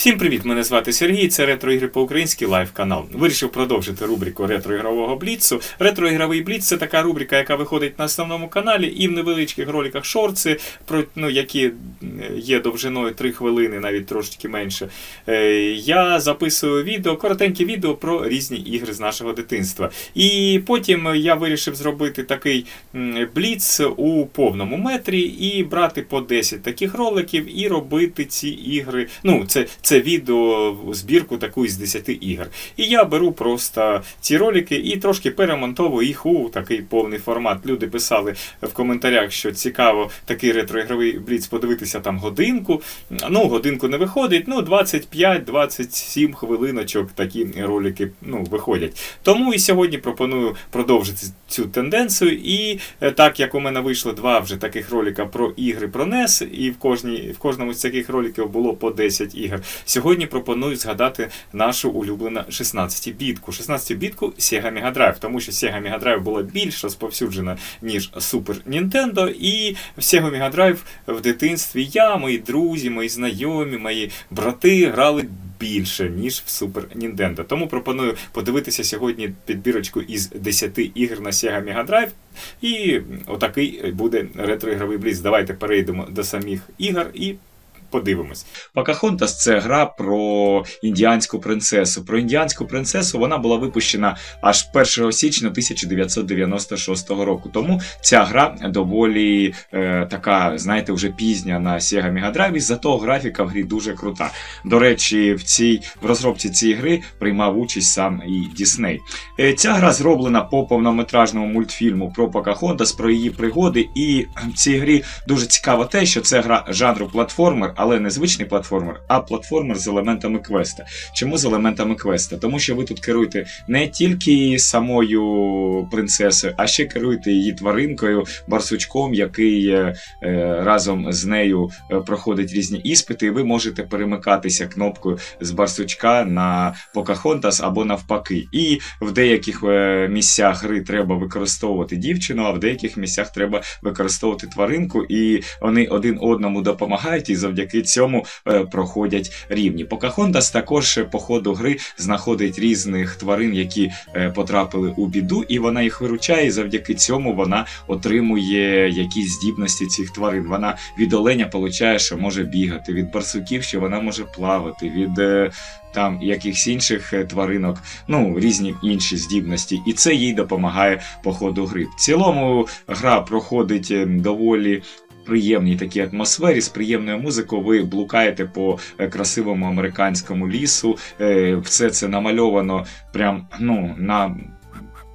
Всім привіт! Мене звати Сергій. Це ретроігри по-українськи лайв канал. Вирішив продовжити рубрику ретроігрового бліцу. Ретроігровий бліц це така рубрика, яка виходить на основному каналі, і в невеличких роликах шорти, ну, які е, є довжиною 3 хвилини, навіть трошки менше. Е, Я записую відео, коротенькі відео про різні ігри з нашого дитинства. І потім я вирішив зробити такий бліц у повному метрі і брати по 10 таких роликів і робити ці ігри. Ну, це, це відео збірку таку із 10 ігор. І я беру просто ці ролики і трошки перемонтовую їх у такий повний формат. Люди писали в коментарях, що цікаво такий ретроігровий бліц подивитися там годинку. Ну, годинку не виходить, ну 25-27 хвилиночок такі ролики ну, виходять. Тому і сьогодні пропоную продовжити цю тенденцію. І е, так як у мене вийшло два вже таких ролика про ігри про NES, і в, кожній, в кожному з таких роликів було по 10 ігор. Сьогодні пропоную згадати нашу улюблену 16-бітку. 16-бітку Sega Mega Drive, тому що Sega Mega Drive була більш розповсюджена, ніж Super Nintendo. І в Sega Mega Drive в дитинстві я, мої друзі, мої знайомі, мої брати грали більше, ніж в Super Nintendo. Тому пропоную подивитися сьогодні підбірочку із 10 ігр на Sega Mega Drive. І отакий буде ретроігровий бліц. Давайте перейдемо до самих ігор і подивимось. Покахонтас це гра про індіанську принцесу. Про індіанську принцесу вона була випущена аж 1 січня 1996 року. Тому ця гра доволі е, така, знаєте, вже пізня на Sega Mega Drive, зато графіка в грі дуже крута. До речі, в цій в розробці цієї гри приймав участь сам і Дісней. Е, Ця гра зроблена по повнометражному мультфільму про Покахонтас, про її пригоди. І в цій грі дуже цікаво те, що це гра жанру платформер, але не звичний платформер, а платформер з елементами квеста. Чому з елементами квеста? Тому що ви тут керуєте не тільки самою принцесою, а ще керуєте її тваринкою, барсучком, який е, е, разом з нею е, проходить різні іспити, і ви можете перемикатися кнопкою з барсучка на Покахонтас або навпаки. І в деяких е, місцях гри треба використовувати дівчину, а в деяких місцях треба використовувати тваринку, і вони один одному допомагають, і завдяки цьому е, проходять рівні. Покахонтас також е, по ходу гри знаходить різних тварин, які е, потрапили у біду, і вона їх виручає. І завдяки цьому вона отримує якісь здібності цих тварин. Вона від оленя получає, що може бігати, від барсуків, що вона може плавати, від. Там якихось інших тваринок, ну різні інші здібності, і це їй допомагає по ходу гри. В цілому гра проходить е, доволі приємній такій атмосфері з приємною музикою. Ви блукаєте по е, красивому американському лісу. Е, Все це намальовано прям ну на.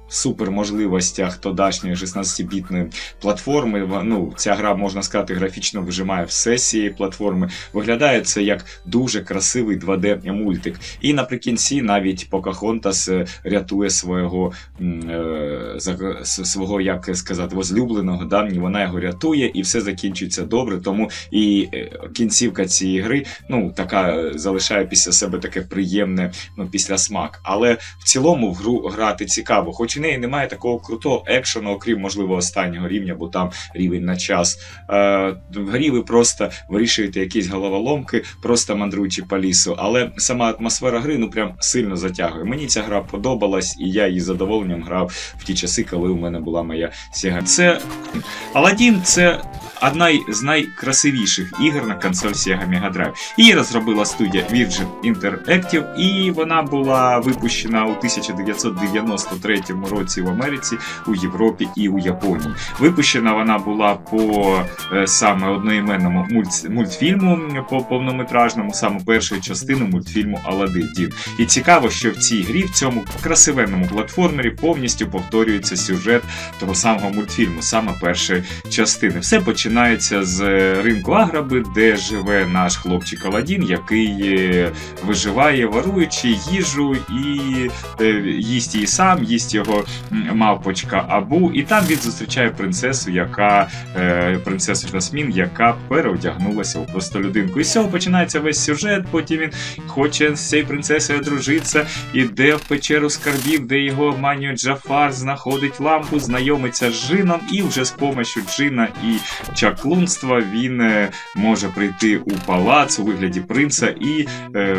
Супер можливостях тодашньої 16-бітної платформи. Ну, ця гра, можна сказати, графічно вижимає все з цієї платформи. Виглядає це як дуже красивий 2D-мультик. І наприкінці навіть Покахонтас е, рятує свого, е, свого, як сказати, возлюбленого. Да? Вона його рятує, і все закінчується добре. Тому і е, кінцівка цієї гри ну, така залишає після себе таке приємне ну, після смак. Але в цілому в гру грати цікаво, хоч у неї немає такого крутого екшену, окрім можливо останнього рівня, бо там рівень на час. Е, в грі ви просто вирішуєте якісь головоломки, просто мандруючи по лісу. Але сама атмосфера гри ну прям сильно затягує. Мені ця гра подобалась, і я її задоволенням грав в ті часи, коли у мене була моя Sega. Це Aladdin це одна з найкрасивіших ігор на консоль Sega Mega Drive. Її розробила студія Virgin Interactive, і вона була випущена у 1993 році в Америці, у Європі і у Японії. Випущена вона була по е, саме одноіменному мульт, мультфільму по повнометражному, саме першої частини мультфільму Аладдін. І цікаво, що в цій грі, в цьому красивенному платформері, повністю повторюється сюжет того самого мультфільму, саме першої частини. Все починається з е, ринку Аграби, де живе наш хлопчик Аладдін, який е, виживає, воруючи їжу і їсть її сам, їсть його його мавпочка Абу, і там він зустрічає принцесу, яка е, принцесу Жасмін, яка переодягнулася у простолюдинку. І з цього починається весь сюжет. Потім він хоче з цією принцесою одружитися, іде в печеру скарбів, де його обманює Джафар, знаходить лампу, знайомиться з джином, і вже з помощью джина і чаклунства він е, може прийти у палац у вигляді принца і е,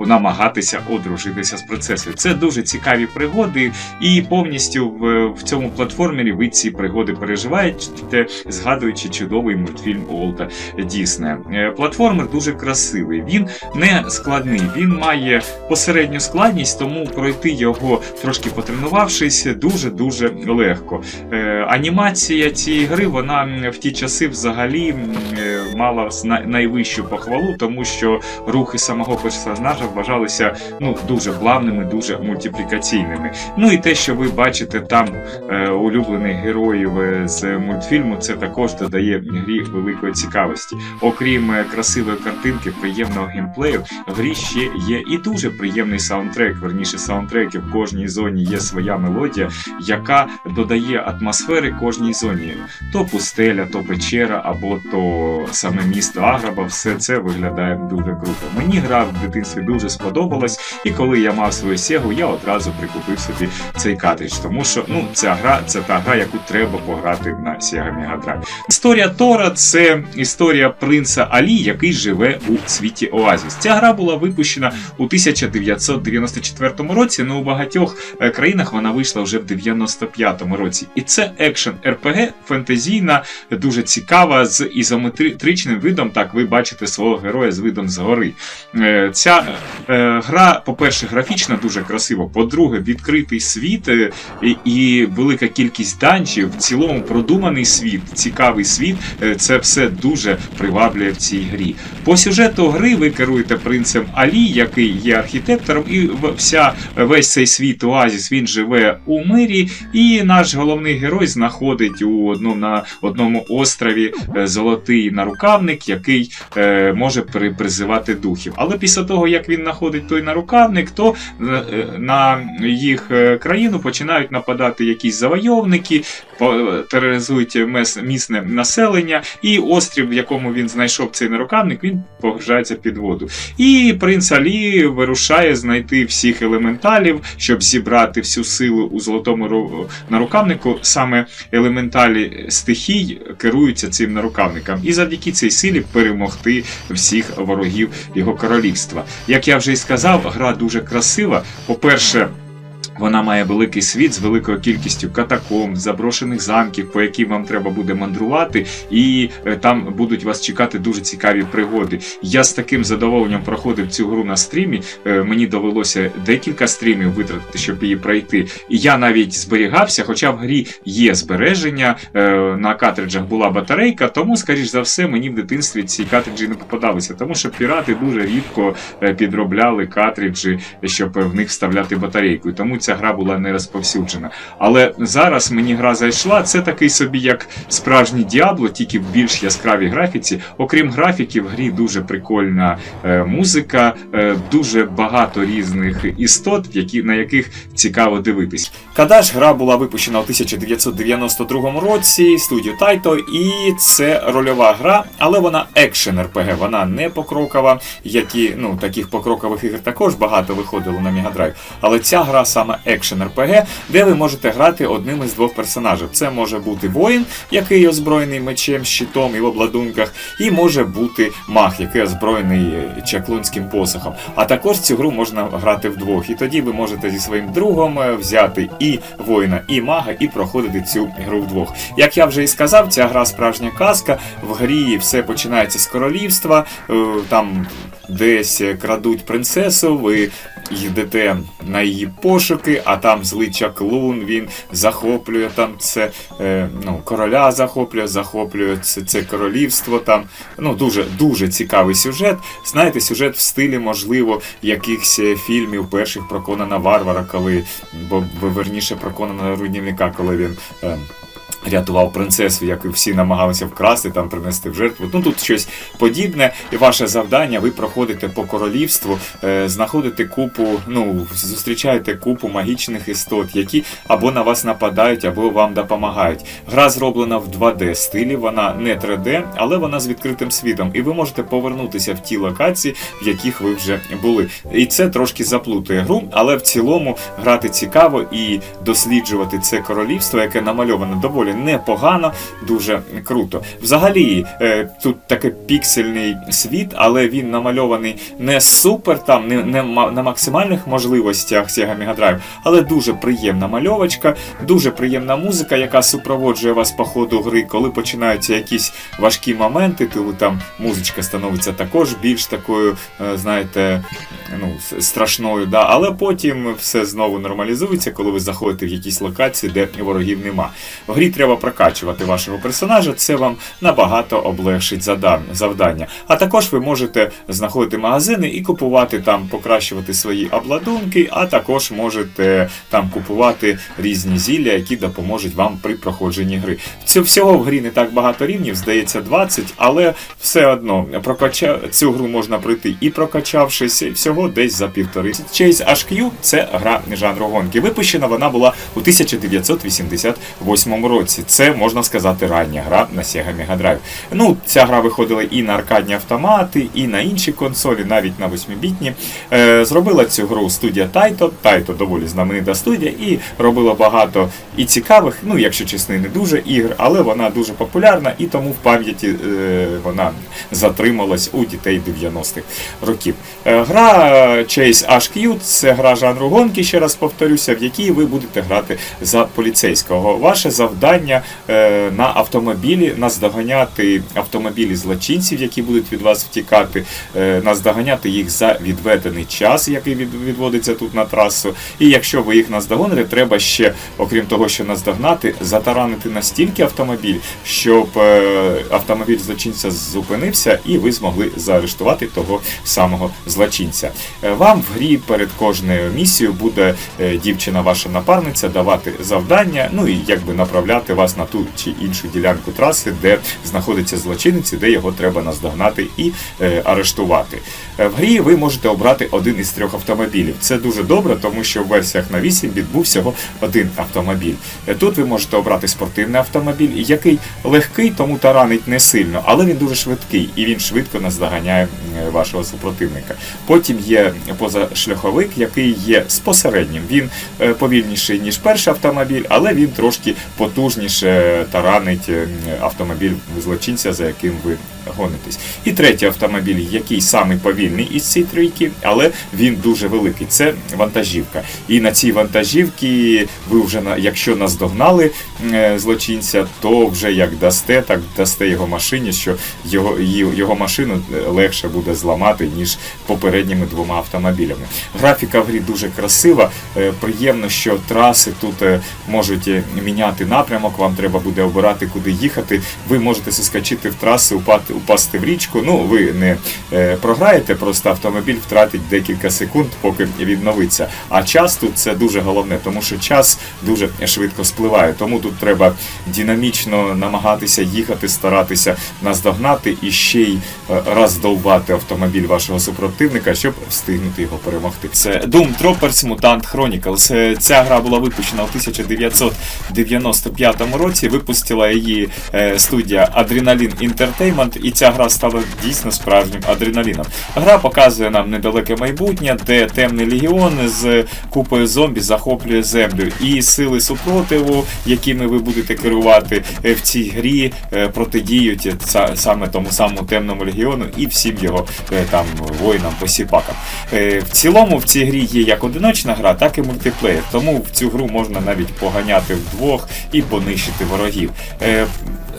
намагатися одружитися з принцесою. Це дуже цікаві пригоди, і повністю в, в цьому платформері ви ці пригоди переживаєте, згадуючи чудовий мультфільм Уолта Діснея. Е, Платформер дуже красивий, він не складний, він має посередню складність, тому пройти його трошки потренувавшись, дуже дуже легко. Е, Анімація цієї гри вона в ті часи взагалі е, мала на- найвищу похвалу, тому що рухи самого персонажа вважалися ну дуже плавними, дуже мультиплікаційними. Ну і те, що ви бачите там е, улюблених героїв е, з мультфільму, це також додає грі великої цікавості. Окрім е, красивої картинки, приємного геймплею, в грі ще є і дуже приємний саундтрек. Верніше саундтреки в кожній зоні є своя мелодія, яка додає атмосфери кожній зоні. То пустеля, то печера, або то саме місто Аграба. Все це виглядає дуже круто. Мені гра в дитинстві дуже сподобалась, і коли я мав свою сягу, я одразу прикупив собі цей картридж, тому що ну ця гра це та гра, яку треба пограти на Sega Mega Drive. Історія Тора це історія принца Алі, який живе у світі Оазіс. Ця гра була випущена у 1994 році. але у багатьох е, країнах вона вийшла вже в 95-му році. І це екшен РПГ, фентезійна, дуже цікава, з ізометричним видом. Так, ви бачите свого героя з видом згори. Е, Ця гра, по-перше, графічна дуже красиво. По-друге, відкритий світ е, і, велика кількість данжів. В цілому продуманий світ, цікавий світ. Е, Це все дуже приваблює в цій грі. По сюжету гри ви керуєте принцем Алі, який є архітектором, і вся весь цей світ Оазіс він живе у мирі. І наш головний герой знаходить у одному на одному острові е, золотий нарукавник, який е, може при- призивати духів. Але після того, як він знаходить той нарукавник, то е, е, на їх е, країну починають нападати якісь завойовники, тероризують місне населення, і острів, в якому він знайшов цей нарукавник, він погружається під воду. І принц Алі вирушає знайти всіх елементалів, щоб зібрати всю силу у золотому нарукавнику. Саме елементалі стихій керуються цим нарукавником, і завдяки цій силі перемогти всіх ворогів його королівства. Як я вже і сказав, гра дуже красива. По-перше, вона має великий світ з великою кількістю катакомб, заброшених замків, по яким вам треба буде мандрувати, і е, там будуть вас чекати дуже цікаві пригоди. Я з таким задоволенням проходив цю гру на стрімі. Е, Мені довелося декілька стрімів витратити, щоб її пройти. І я навіть зберігався, хоча в грі є збереження, е, на картриджах була батарейка, тому, скоріш за все, мені в дитинстві ці картриджі не попадалися, тому що пірати дуже рідко підробляли картриджі, щоб в них вставляти батарейку. І тому ця гра була не розповсюджена. Але зараз мені гра зайшла. Це такий собі як справжній Діабло, тільки в більш яскравій графіці. Окрім графіки, в грі дуже прикольна е, музика, е, дуже багато різних істот, які, на яких цікаво дивитись. Кадаш гра була випущена у 1992 році студією Taito, і це рольова гра, але вона екшен РПГ, вона не покрокова, які ну таких покрокових ігор також багато виходило на Drive. Але ця гра саме екшен РПГ, де ви можете грати одним із двох персонажів. Це може бути воїн, який озброєний мечем, щитом і в обладунках, і може бути маг, який озброєний е, чаклунським посохом. А також цю гру можна грати вдвох. І тоді ви можете зі своїм другом е, взяти і воїна, і мага, і проходити цю гру вдвох. Як я вже і сказав, ця гра справжня казка. В грі все починається з королівства. е, Там десь крадуть принцесу, ви йдете на її пошуки, а там злий чаклун, він захоплює там це е, ну, короля захоплює, захоплює це, це королівство. Там ну дуже дуже цікавий сюжет. Знаєте, сюжет в стилі, можливо, якихось е, фільмів перших про Конана Варвара, коли бо верніше про Конана руйнівника, коли він. Е, Рятував принцесу, яку всі намагалися вкрасти, там принести в жертву. Ну тут щось подібне. І ваше завдання, ви проходите по королівству, е, знаходите купу, ну зустрічаєте купу магічних істот, які або на вас нападають, або вам допомагають. Гра зроблена в 2D стилі, вона не 3D, але вона з відкритим світом, і ви можете повернутися в ті локації, в яких ви вже були. І це трошки заплутує гру, але в цілому грати цікаво і досліджувати це королівство, яке намальоване доволі непогано, дуже круто. Взагалі, е, тут такий піксельний світ, але він намальований не супер, там не, не на максимальних можливостях Sega Mega Drive, але дуже приємна мальовочка, дуже приємна музика, яка супроводжує вас по ходу гри, коли починаються якісь важкі моменти, то там музичка становиться також більш такою, е, знаєте, ну, страшною, да, але потім все знову нормалізується, коли ви заходите в якісь локації, де ворогів нема. В грі треба прокачувати вашого персонажа, це вам набагато облегшить завдання. А також ви можете знаходити магазини і купувати там, покращувати свої обладунки, а також можете там купувати різні зілля, які допоможуть вам при проходженні гри. Всього в грі не так багато рівнів, здається, 20, але все одно прокача... цю гру можна пройти і прокачавшись всього десь за півтори. Chase HQ – це гра жанру гонки. Випущена вона була у 1988 році. Це можна сказати рання гра на Sega Mega Drive. Ну, ця гра виходила і на аркадні автомати, і на інші консолі, навіть на 8-бітні. Е, зробила цю гру студія Taito. Taito доволі знаменита студія, і робила багато і цікавих, ну якщо чесно, не дуже ігр, але вона дуже популярна і тому в пам'яті е, вона затрималась у дітей 90-х років. Е, гра Chase HQ це гра жанру гонки, ще раз повторюся, в якій ви будете грати за поліцейського. Ваше завдання е, на автомобілі наздоганяти автомобілі злочинців, які будуть від вас втікати, е, наздоганяти їх за відведений час, який від, відводиться тут на трасу. І якщо ви їх наздогоните, треба ще, окрім того, що наздогнати, затаранити настільки автомобіль, щоб е, автомобіль злочинця зупинився, і ви змогли заарештувати того самого злочинця. Вам в грі перед кожною місією буде дівчина, ваша напарниця, давати завдання, ну і якби направляти вас на ту чи іншу ділянку траси, де знаходиться злочинець, і де його треба наздогнати і е, арештувати. Е, В грі ви можете обрати один із трьох автомобілів. Це дуже добре, тому що в версіях на 8 біт був всього один автомобіль. Е, Тут ви можете обрати спортивний автомобіль, який легкий, тому таранить не сильно, але він дуже швидкий і він швидко наздоганяє е, вашого супротивника. Потім є позашляховик, який є спосереднім. Він повільніший ніж перший автомобіль, але він трошки потужніше таранить е, автомобіль злочинця, за яким ви гонитесь. І третій автомобіль, який самий повільний із цієї трійки, але він дуже великий. Це вантажівка. І на цій вантажівці ви вже якщо наздогнали е, злочинця, то вже як дасте, так дасте його машині, що його, його машину е, легше буде зламати, ніж попередніми двома автомобілями. Графіка в грі дуже красива. Е, Приємно, що траси тут можуть міняти напрямок. Вам треба буде обирати, куди їхати. Ви можете соскочити в трасу, упати, упасти в річку. Ну, ви не е, програєте, просто автомобіль втратить декілька секунд, поки відновиться. А час тут це дуже головне, тому що час дуже швидко спливає. Тому тут треба динамічно намагатися їхати, старатися наздогнати і ще й е, роздовбати автомобіль вашого супротивника, щоб встигнути його перемогти. Це Doom Troopers Mutant Chronicles. Е, Ця гра була випущена у 1995 році. Випустила її е, студія Adrenaline Entertainment, і ця гра стала дійсно справжнім адреналіном. Гра показує нам недалеке майбутнє, де темний легіон з купою зомбі захоплює землю. І сили супротиву, якими ви будете керувати е, в цій грі, е, протидіють саме тому самому темному легіону і всім його там воїнам посіпакам. В цілому в цій грі є як одиночна гра, так і мультиплеєр. Тому в цю гру можна навіть поганяти вдвох і понищити ворогів.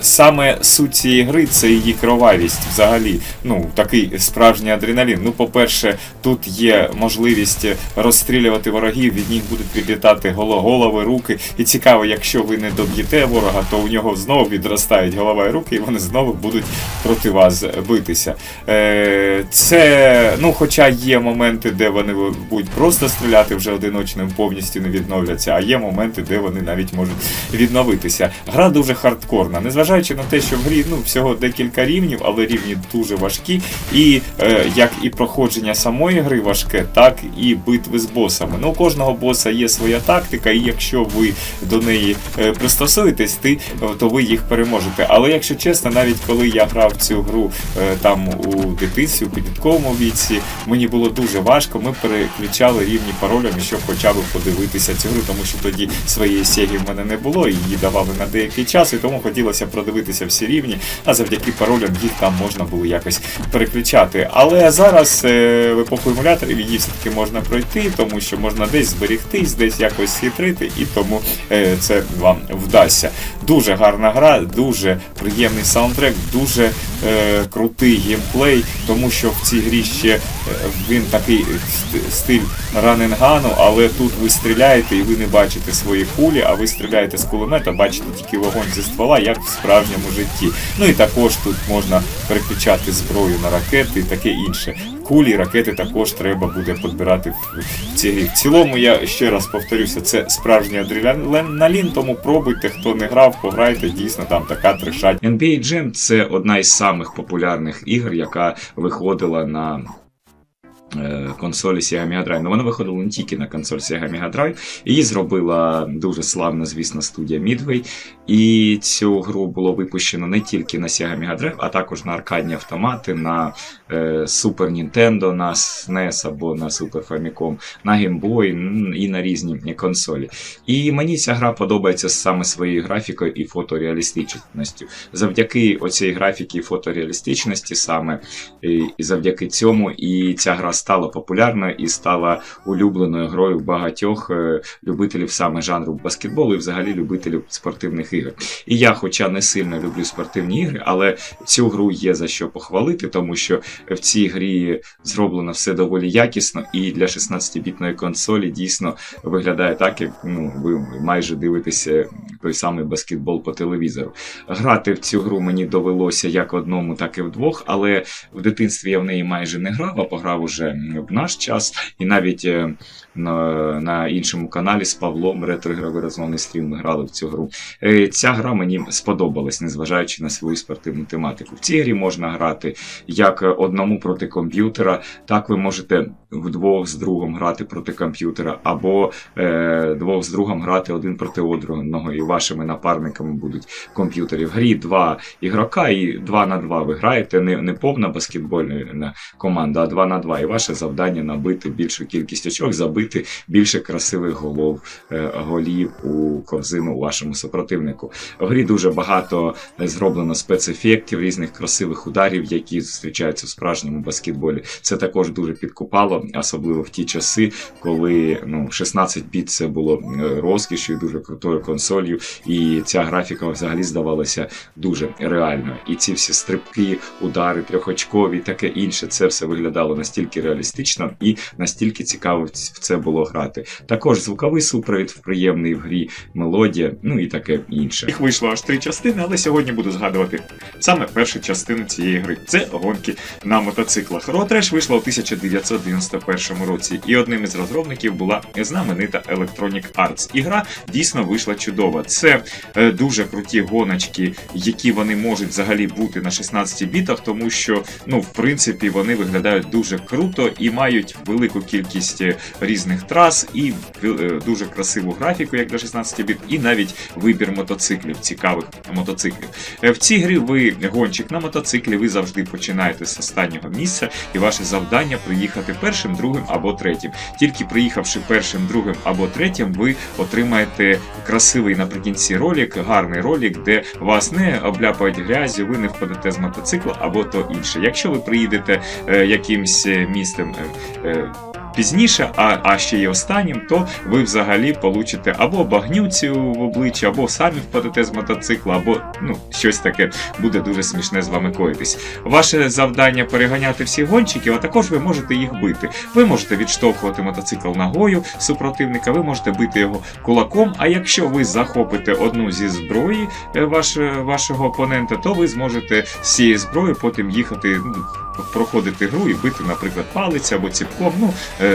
Саме суть цієї гри це її кровавість. Взагалі, ну такий справжній адреналін. Ну, по-перше, тут є можливість розстрілювати ворогів, від них будуть відлітати голови, руки. І цікаво, якщо ви не доб'єте ворога, то у нього знову відростають голова і руки, і вони знову будуть проти вас битися. Е, Це, ну, хоча є моменти, де вони будуть просто стріляти вже одиночним, повністю не відновляться, а є моменти, де вони навіть можуть відновитися. Гра дуже хардкорна, незважаючи на те, що в грі ну, всього декілька рівнів, але рівні дуже важкі. І е, як і проходження самої гри важке, так і битви з босами. Ну, у кожного боса є своя тактика, і якщо ви до неї е, пристосуєтесь, ти, то ви їх переможете. Але якщо чесно, навіть коли я грав цю гру е, там у дитинстві, у підлітковому віці, мені було дуже важко. Ми переключали рівні паролями, щоб хоча б подивитися цю гру, тому що тоді своєї сегі в мене не було, її давали на деякий час, і тому хотілося продивитися всі рівні, а завдяки паролям їх там можна було якось переключати. Але зараз е, в епоху емуляторів її все-таки можна пройти, тому що можна десь зберегтись, десь якось схитрити, і тому е, це вам вдасться. Дуже гарна гра, дуже приємний саундтрек, дуже е, крутий геймплей, тому що в цій грі ще е, він такий стиль раненгану, але тут ви стріляєте і ви не бачите свої кулі, а ви стріляєте з кулемета, бачите тільки вогонь зі ствола, як в справжньому житті. Ну і також тут можна переключати зброю на ракети і таке інше. Кулі, ракети також треба буде підбирати в цій грі. В цілому я ще раз повторюся, це справжній адреналін, тому пробуйте, хто не грав, пограйте, дійсно там така трешать. NBA Jam – це одна із самих популярних ігор, яка виходила на консолі Sega Mega Drive. Ну, вона виходила не тільки на консоль Sega Mega Drive. Її зробила дуже славна, звісно, студія Midway. І цю гру було випущено не тільки на Sega Mega Drive, а також на аркадні автомати, на е, Super Nintendo, на SNES або на Super Famicom, на Game Boy і на різні консолі. І мені ця гра подобається саме своєю графікою і фотореалістичністю. Завдяки оцій графіки і фотореалістичності саме і завдяки цьому і ця гра стала популярною і стала улюбленою грою багатьох е, любителів саме жанру баскетболу і взагалі любителів спортивних ігор. І я, хоча не сильно люблю спортивні ігри, але цю гру є за що похвалити, тому що в цій грі зроблено все доволі якісно, і для 16-бітної консолі дійсно виглядає так, як ну, ви майже дивитеся той самий баскетбол по телевізору. Грати в цю гру мені довелося як одному, так і вдвох, але в дитинстві я в неї майже не грав, а пограв уже в наш час, і навіть е, на, на іншому каналі з Павлом ретроігровий розмовний стрім ми грали в цю гру. Е, Ця гра мені сподобалась, незважаючи на свою спортивну тематику. В цій грі можна грати як одному проти комп'ютера, так ви можете вдвох з другом грати проти комп'ютера, або е, двох з другом грати один проти одного, і вашими напарниками будуть комп'ютери. В грі два ігрока, і два на два ви граєте, не, не повна баскетбольна команда, а два на два. І ваше завдання набити більшу кількість очок, забити більше красивих голов, е, голів у корзину у вашому супротивнику. В грі дуже багато зроблено спецефектів, різних красивих ударів, які зустрічаються в справжньому баскетболі. Це також дуже підкупало, особливо в ті часи, коли ну, 16 біт це було е, розкішю, дуже крутою консолью, і ця графіка взагалі здавалася дуже реальною. І ці всі стрибки, удари, трьохочкові, таке інше, це все виглядало настільки реалістично і настільки цікаво в це було грати. Також звуковий супровід приємний в грі, мелодія, ну і таке інше. Їх вийшло аж три частини, але сьогодні буду згадувати саме першу частину цієї гри. Це гонки на мотоциклах. Rash вийшла у 1991 році, і одним із розробників була знаменита Electronic Arts. І гра дійсно вийшла чудова. Це е, дуже круті гоночки, які вони можуть взагалі бути на 16 бітах, тому що ну, в принципі, вони виглядають дуже круто і мають велику кількість е, різних трас, і е, дуже красиву графіку, як для 16 біт, і навіть вибір мотоциклів, цікавих мотоциклів. Е, В цій грі ви гонщик на мотоциклі, ви завжди починаєте з останнього місця, і ваше завдання приїхати першим, другим або третім. Тільки приїхавши першим, другим або третім, ви отримаєте красивий наприкінці ролик, гарний ролик, де вас не обляпають грязю, ви не впадете з мотоцикла або то інше. Якщо ви приїдете е, якимсь е, system and. Е, е, пізніше, а, а ще й останнім, то ви взагалі получите або багнюцю в обличчя, або самі впадете з мотоцикла, або ну, щось таке буде дуже смішне з вами коїтись. Ваше завдання переганяти всіх гонщиків, а також ви можете їх бити. Ви можете відштовхувати мотоцикл ногою супротивника, ви можете бити його кулаком. А якщо ви захопите одну зі зброї е, ваш, вашого опонента, то ви зможете з цієї зброї потім їхати. ну, Проходити гру і бити, наприклад, палець або ціпком, ну е,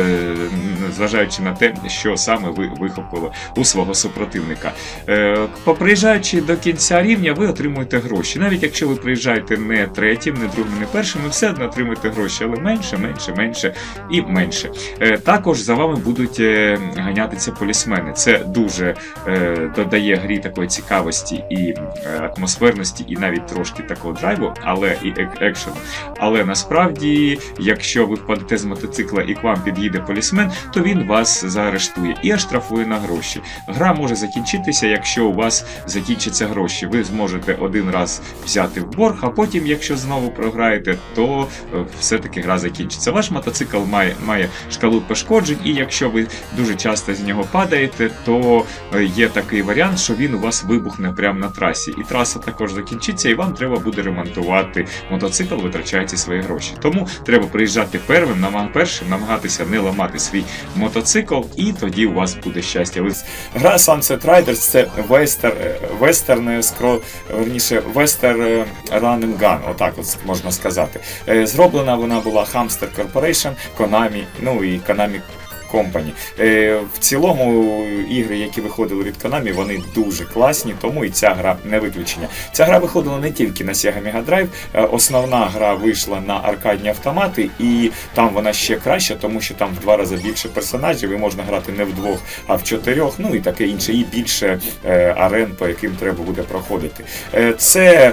зважаючи на те, що саме ви вихопили у свого супротивника. Е, приїжджаючи до кінця рівня, ви отримуєте гроші. Навіть якщо ви приїжджаєте не третім, не другим, не першим, ви все одно отримуєте гроші, але менше, менше, менше і менше. Е, також за вами будуть е, ганятися полісмени. Це дуже е, додає грі такої цікавості і е, атмосферності, і навіть трошки такого драйву, але і екшену. Але насправді, якщо ви впадете з мотоцикла і к вам під'їде полісмен, то він вас заарештує і оштрафує на гроші. Гра може закінчитися, якщо у вас закінчаться гроші. Ви зможете один раз взяти в борг, а потім, якщо знову програєте, то е, все-таки гра закінчиться. Ваш мотоцикл має, має шкалу пошкоджень, і якщо ви дуже часто з нього падаєте, то е, є такий варіант, що він у вас вибухне прямо на трасі. І траса також закінчиться, і вам треба буде ремонтувати мотоцикл, витрачаючи свої гроші. Тому треба приїжджати первим, намаг... першим, намагатися не ламати свій мотоцикл, і тоді у вас буде щастя. Ви... Гра Sunset Riders це вестер, вестерн скро, верніше, вестер run and gun, отак от можна сказати. Е, Зроблена вона була Hamster Corporation, Konami, ну і Konami Company. Е, В цілому ігри, які виходили від Konami, вони дуже класні, тому і ця гра не виключення. Ця гра виходила не тільки на Sega Mega Drive, е, основна гра вийшла на аркадні автомати, і там вона ще краща, тому що там в два рази більше персонажів, і можна грати не вдвох, а в чотирьох, ну і таке інше, і більше е, арен, по яким треба буде проходити. Е, Це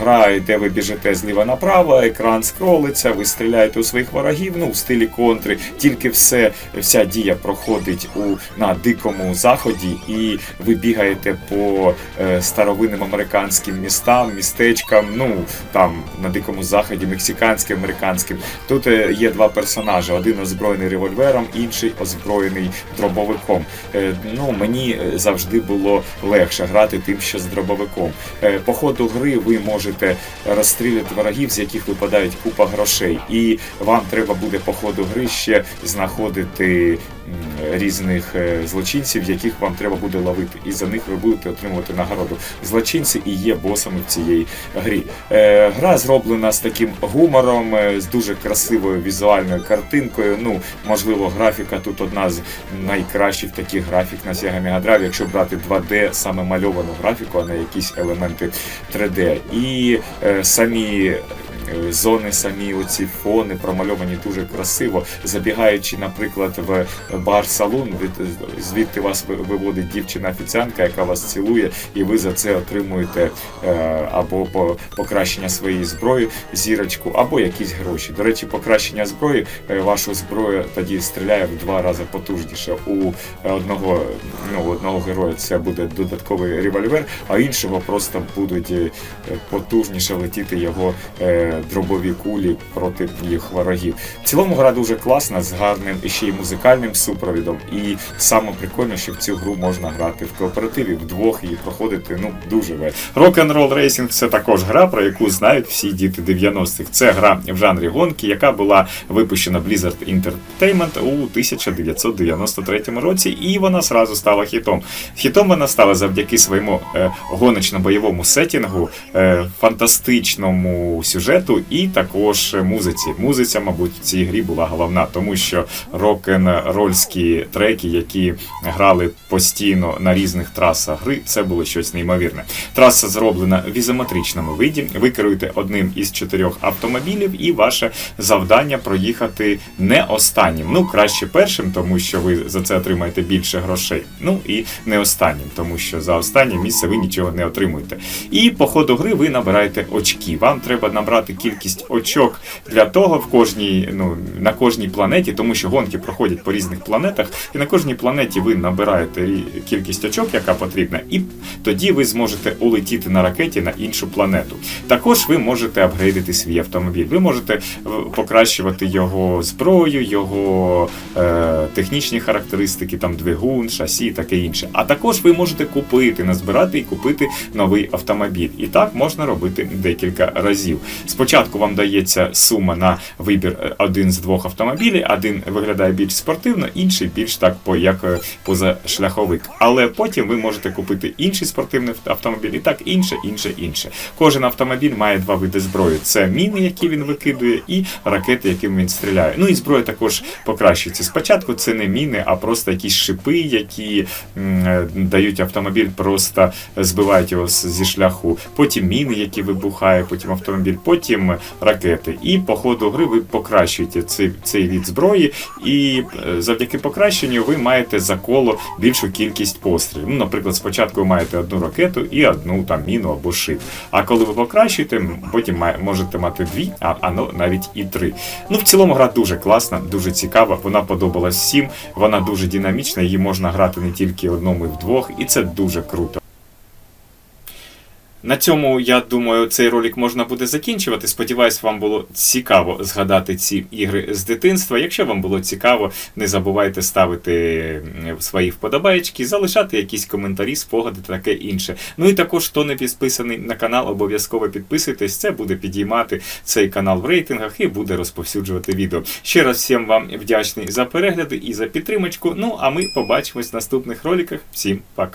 гра, де ви біжите зліва направо, екран скролиться, ви стріляєте у своїх ворогів, ну в стилі контри, тільки все, вся дія проходить у на дикому заході, і ви бігаєте по е, старовинним американським містам, містечкам, ну там на дикому заході, мексиканським, американським. Тут е, є два персонажі: один озброєний револьвером, інший озброєний дробовиком. Е, ну мені е, завжди було легше грати тим, що з дробовиком. Е, По ходу гри ви можете розстріляти ворогів, з яких випадають купа грошей, і вам треба буде по ходу гри ще знаходити різних е, злочинців, яких вам треба буде ловити, і за них ви будете отримувати нагороду. Злочинці і є босами в цієї грі. Е, Гра зроблена з таким гумором, е, з дуже красивою візуальною картинкою. Ну, можливо, графіка тут одна з найкращих таких графік на Sega Mega Drive, якщо брати 2D, саме мальовану графіку, а не якісь елементи 3D. І самі зони, самі оці фони промальовані дуже красиво. Забігаючи, наприклад, в бар-салон, від- звідти вас виводить дівчина-офіціантка, яка вас цілує, і ви за це отримуєте е, або по- покращення своєї зброї, зірочку, або якісь гроші. До речі, покращення зброї, е, вашу зброю тоді стріляє в два рази потужніше. У одного, ну, одного героя це буде додатковий револьвер, а іншого просто будуть е, потужніше летіти його е, дробові кулі проти їх ворогів. В цілому гра дуже класна, з гарним ще й музикальним супровідом. І саме прикольно, що в цю гру можна грати в кооперативі вдвох і проходити ну дуже весело. Rock'n'Roll Racing це також гра, про яку знають всі діти 90-х. Це гра в жанрі гонки, яка була випущена Blizzard Entertainment у 1993 році, і вона сразу стала хітом. Хітом вона стала завдяки своєму е, гоночно-бойовому сетінгу, е, фантастичному сюжету і також музиці. Музиця, мабуть, в цій грі була головна, тому що рок-н-рольські треки, які грали постійно на різних трасах гри, це було щось неймовірне. Траса зроблена в ізометричному виді. Ви керуєте одним із чотирьох автомобілів, і ваше завдання проїхати не останнім. Ну, краще першим, тому що ви за це отримаєте більше грошей. Ну і не останнім, тому що за останнє місце ви нічого не отримуєте. І по ходу гри ви набираєте очки. Вам треба набрати кількість очок для того в кожній, ну, на кожній планеті, тому що гонки проходять по різних планетах, і на кожній планеті ви набираєте кількість очок, яка потрібна, і тоді ви зможете улетіти на ракеті на іншу планету. Також ви можете апгрейдити свій автомобіль. Ви можете е, покращувати його зброю, його е, технічні характеристики, там двигун, шасі, таке інше. А також ви можете купити, назбирати і купити новий автомобіль. І так можна робити декілька разів. Спочатку вам дається сума на вибір е, один з двох автомобілів, один виглядає більш спортивно, інший більш так по як е, позашляховик. Але потім ви можете купити інший спортивний автомобіль, і так інше, інше, інше. Кожен автомобіль має два види зброї: це міни, які він викидує, і ракети, якими він стріляє. Ну і зброя також покращується. Спочатку це не міни, а просто якісь шипи, які е, дають автомобіль, просто збивають його зі шляху. Потім міни, які вибухають, потім автомобіль, потім ракети. І по ходу гри ви покращуєте цей, цей від зброї, і е, завдяки покращенню ви маєте за коло більшу кількість пострілів. Ну, наприклад, спочатку ви маєте одну ракету і одну там міну або шип. А коли ви покращуєте, потім можете мати дві, а, а ну, навіть і три. Ну, в цілому гра дуже класна, дуже цікава. Вона подобалась всім. Вона дуже динамічна, її можна грати не тільки одному і вдвох, і це дуже круто. На цьому, я думаю, цей ролик можна буде закінчувати. Сподіваюсь, вам було цікаво згадати ці ігри з дитинства. Якщо вам було цікаво, не забувайте ставити свої вподобаєчки, залишати якісь коментарі, спогади та таке інше. Ну і також, хто не підписаний на канал, обов'язково підписуйтесь. Це буде підіймати цей канал в рейтингах і буде розповсюджувати відео. Ще раз всім вам вдячний за перегляди і за підтримочку. Ну а ми побачимось в наступних роликах. Всім пока.